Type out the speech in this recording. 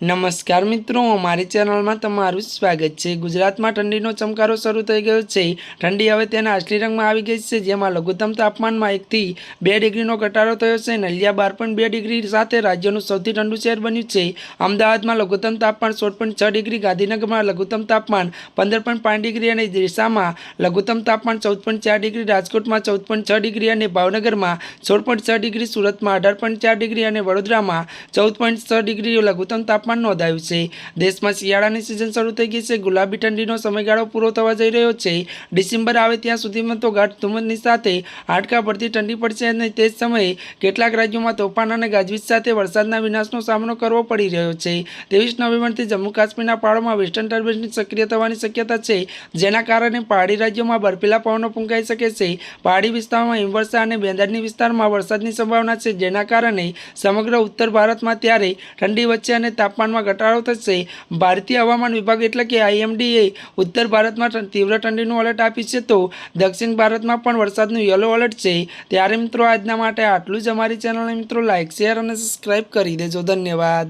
નમસ્કાર મિત્રો, અમારી ચેનલમાં તમારું સ્વાગત છે. ગુજરાતમાં ઠંડીનો ચમકારો શરૂ થઈ ગયો છે. ઠંડી હવે તેના અસલી રંગમાં આવી ગઈ છે, જેમાં લઘુત્તમ તાપમાનમાં એકથી બે ડિગ્રીનો ઘટાડો થયો છે નલિયા બાર પોઈન્ટ બે ડિગ્રી સાથે રાજ્યનું સૌથી ઠંડુ શહેર બન્યું છે. અમદાવાદમાં લઘુત્તમ તાપમાન સોળ પોઈન્ટ છ ડિગ્રી, ગાંધીનગરમાં લઘુત્તમ તાપમાન પંદર પોઈન્ટ પાંચ ડિગ્રી અને દિશામાં લઘુત્તમ તાપમાન ચૌદ ચાર ડિગ્રી, રાજકોટમાં ચૌદ છ ડિગ્રી અને ભાવનગરમાં સોળ છ ડિગ્રી, સુરતમાં અઢાર ચાર ડિગ્રી અને વડોદરામાં ચૌદ પોઈન્ટ છ ડિગ્રી લઘુત્તમ તાપમાન નોંધાયું છે. દેશમાં શિયાળાની સિઝન શરૂ થઈ ગઈ છે. ગુલાબી ઠંડીનો સમયગાળો પૂરો થવા જઈ રહ્યો છે. ડિસેમ્બર આવે ત્યાં સુધીમાં તો ગાઢ ધુમ્મસની સાથે હાડકા ભરતી ઠંડી પડશે અને તે જ સમયે કેટલાક રાજ્યોમાં તોફાન અને ગાજવીજ સાથે વરસાદના વિનાશનો સામનો કરવો પડી રહ્યો છે. ત્રેવીસ નવેમ્બરથી જમ્મુ કાશ્મીરના પહાડોમાં વેસ્ટર્ન ટર્બેન્સની સક્રિય થવાની શક્યતા છે, જેના કારણે પહાડી રાજ્યોમાં બર્ફીલા પવનો ફૂંકાઈ શકે છે. પહાડી વિસ્તારોમાં હિમવર્ષા અને બેંદરની વિસ્તારમાં વરસાદની સંભાવના છે, જેના કારણે સમગ્ર ઉત્તર ભારતમાં ત્યારે ઠંડી વચ્ચે અને તાપમાનમાં ઘટાડો થશે. ભારતીય હવામાન વિભાગ એટલે કે આઈએમડીએ ઉત્તર ભારતમાં તીવ્ર ઠંડીનું એલર્ટ આપ્યું છે તો દક્ષિણ ભારતમાં પણ વરસાદનું યલો એલર્ટ છે. ત્યારે મિત્રો, આજના માટે આટલું જ. અમારી ચેનલને મિત્રો લાઇક શેર અને સબસ્ક્રાઇબ કરી દેજો. ધન્યવાદ.